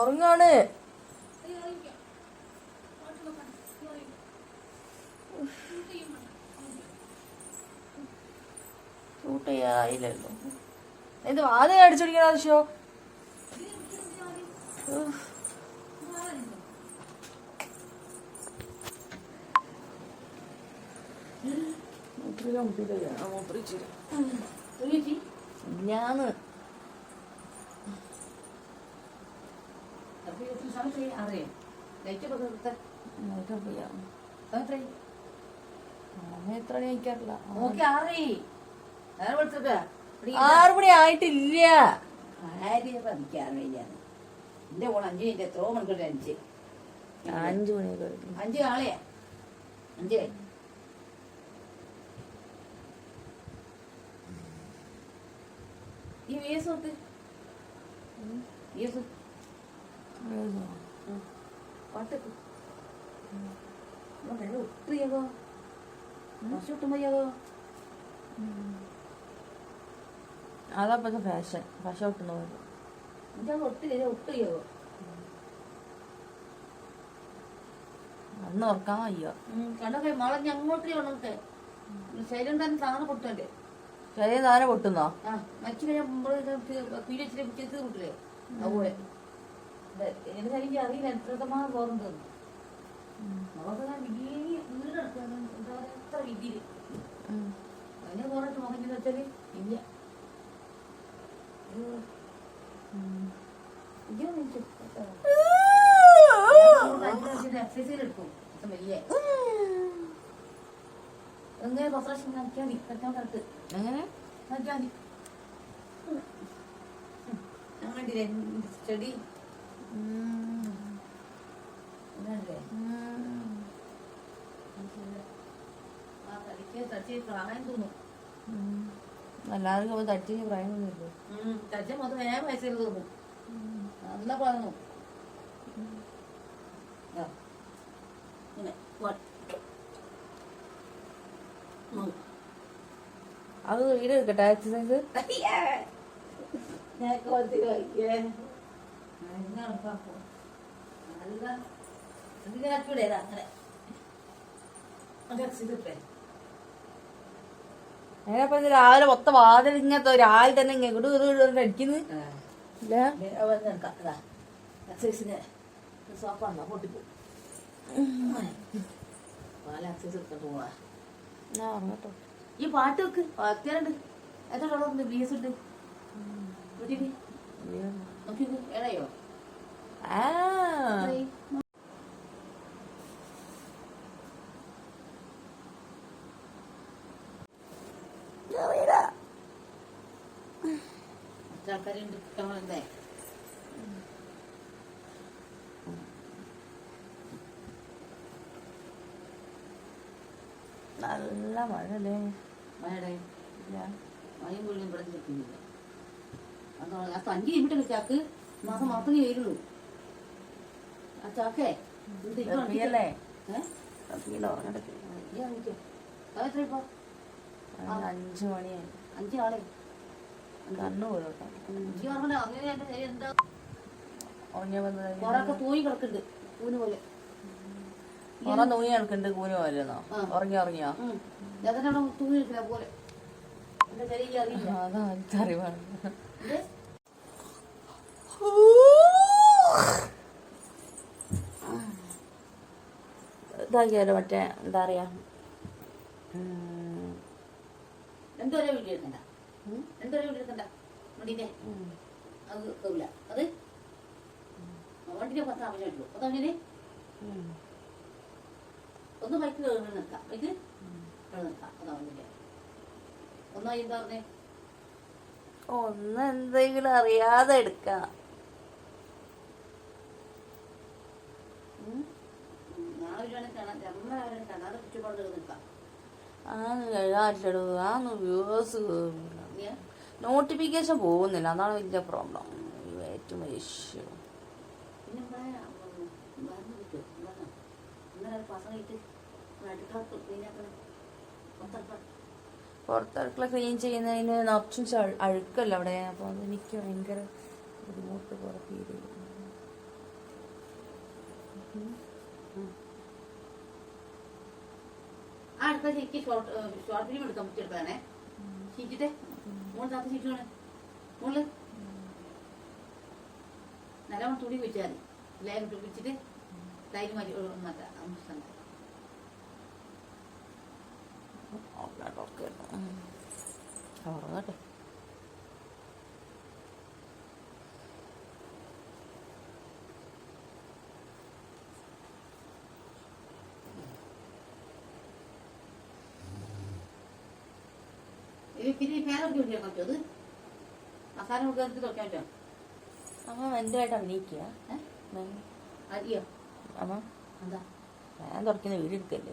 ഉറങ്ങാണ്. Shoot ഇത് ആദ്യം അടിച്ചുപിടിക്കണ ആവശ്യോ ഞാൻ ആറി. മണി ആയിട്ടില്ല. എന്റെ ഫോൺ അഞ്ചു മിനിറ്റ് എത്രയോ മണിക്കൂർ അഞ്ച്. അഞ്ചു മണി. അഞ്ച് ആളെയാ. അഞ്ച്. ഈ വീസ് നോക്ക്. പാട്ടൊക്കെ വെള്ളം ഇപ്പത്തെ ഫാഷൻ ഒട്ടില്ല ഒട്ടിയാകോ അന്ന് ഉറക്കാൻ വയ്യ. കണ്ടൊക്കെ മളഞ്ഞ് അങ്ങോട്ട് വന്നിട്ട്. ശരീരം തന്നെ സാധനം പൊട്ടണ്ടേ ശരീരം താനെ പൊട്ടുന്നോ? മച്ചു കഴിഞ്ഞാൽ പീഡിച്ചിട്ട് പിടിച്ച് കൂട്ടില്ലേ അതുപോലെ. എന്റെ ശരീരം അറിയില്ല എത്രമാ പോറുന്നത് അവർക്ക് വീണി വീടെടുക്കാൻ എന്താ പറയാ എത്ര വിധിയിൽ അതിനെ പോറിട്ട് നോക്കിയെന്ന് വെച്ചാൽ ഇല്ല. എക്സസൈസ് എടുക്കും വലിയ. എങ്ങനെ പത്ത് പ്രാവശ്യം നനയ്ക്കാൻ മതി. കറ്റാൻ കറക്റ്റ് എങ്ങനെ? നനയ്ക്കാൻ മതി. ഞാൻ കണ്ടില്ലേ എല്ലാവർക്കും തട്ടി പ്രായമൊന്നുമില്ല. തച്ച മൊത്തം വേഗം വയസ്സിൽ നല്ല പറഞ്ഞു. അത് വീട് എടുക്കട്ടെ എക്സസൈസ്. ഞാൻ കുറച്ച് കഴിക്കേ നല്ല അങ്ങനെ അത് രാവിലെ മൊത്തം വാതിൽ ഇങ്ങനത്തെ രാവിലെ തന്നെ ഇങ്ങനെ ഇങ്ങോട്ട് അടിക്കുന്നു ഇല്ല സോപ്പാണോ പൊട്ടിപ്പോ ഈ പാട്ട് വെക്ക് അത്യാരുണ്ട് എത്ര ഉണ്ട്. ബി എസ് ഉണ്ട് വീട്ടിൽ നോക്കി ഏഴയോ ആ ആൾക്കാരുണ്ട് നമ്മളെന്തേ നല്ല മഴ അല്ലേ മഴയുടെ ഇല്ല മഴയും പറഞ്ഞിട്ടില്ല ഇവിടെ നിൽക്കുന്നില്ല ആ അഞ്ച് മിനിറ്റ് ചാക്ക്? മാസം മാത്രമേ വരുള്ളൂ. ആ ചാക്കേ അഞ്ചു മണിയായി. തൂങ്ങി കിടക്കുന്നുണ്ട് കൂന് പോലെ. ഉറ തൂങ്ങി കിടക്കുന്നുണ്ട് കൂന് പോലെന്നോ ആ. ഉറങ്ങി ഉറങ്ങിയോ? തൂങ്ങി പോലെ അറിയില്ല. അതാ എനിക്കറിവാണ്. ഇതാക്കിയാലോ മറ്റേ എന്താ പറയാ. ഒന്ന് ബൈക്ക് കേറി നിൽക്കാം. ബൈക്ക് നിൽക്കാം. അതാ ഒന്നായി എന്താ പറഞ്ഞേ? ഒന്ന് എന്തെങ്കിലും അറിയാതെ എടുക്കാം. ആരും വ്യൂവേഴ്സ് നോട്ടിഫിക്കേഷൻ പോകുന്നില്ല. അതാണ് വലിയ പ്രോബ്ലം. ഏറ്റവും വലിയ ഇഷ്യൂ. പിന്നെ പുറത്തടുക്കള ക്ലീൻ ചെയ്യുന്നതിന് നിറച്ചും അഴുക്കല്ലോ അവിടെ. അപ്പോൾ അത് എനിക്ക് ഭയങ്കര ബുദ്ധിമുട്ട് മോൾ നല്ലവണ്ണം തുണി കുഴിച്ചാൽ മതി. ലേഖം കുഴിച്ചിട്ട് തൈര് മതി മറ്റേ തുറക്കാൻ ഉറങ്ങട്ടെ അമ്മ മെന്റുമായിട്ട് അഭിനയിക്കുക അമ്മ ഞാൻ തുറക്കുന്ന വീട് എടുക്കല്ലേ?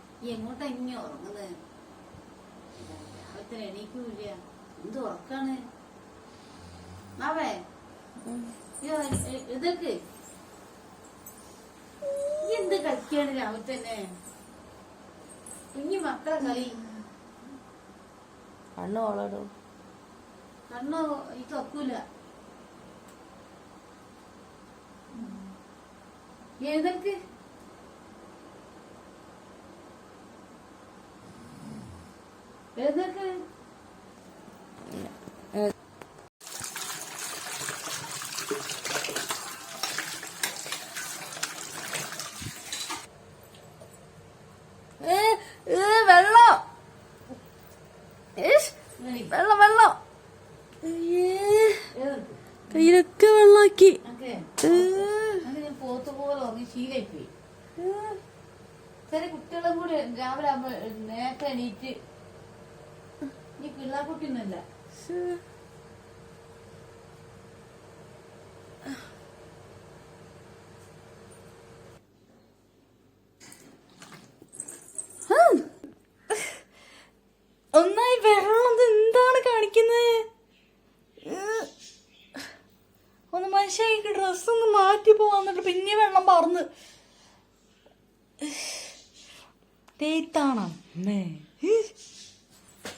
എങ്ങോട്ടാ ഇനി ഉറങ്ങുന്നത്. എണീക്കൂല എന്ത് ഉറക്കാണ്? മാവേ ഇതൊക്കെ. എന്ത് കളിക്കാണ് രാവിലെ തന്നെ? കുഞ്ഞു മക്കളെ കളി. കണ്ണു ഓളോടും. കണ്ണോ ഈ തൊക്കൂല. എഴുതക്ക് വെള്ളം. വെള്ളം വെള്ളം. കയ്യിലൊക്കെ അങ്ങനെ പോത്ത് പോലെ ഉറങ്ങി ശീലായി പോയി. ഏ. ചില കുട്ടികളും കൂടി രാവിലെ നേരത്തെ എണീറ്റ് പിള്ളാക്കുട്ടിന്നല്ല ഹും. ഒന്നായി വെള്ളം എന്താണ് കാണിക്കുന്നത്. ഒന്ന് മനുഷ്യക്ക് ഡ്രസ് ഒന്ന് മാറ്റി പോവാന്നിട്ട് പിന്നെ വെള്ളം പറന്ന് തേത്താണോ? അമ്മേ.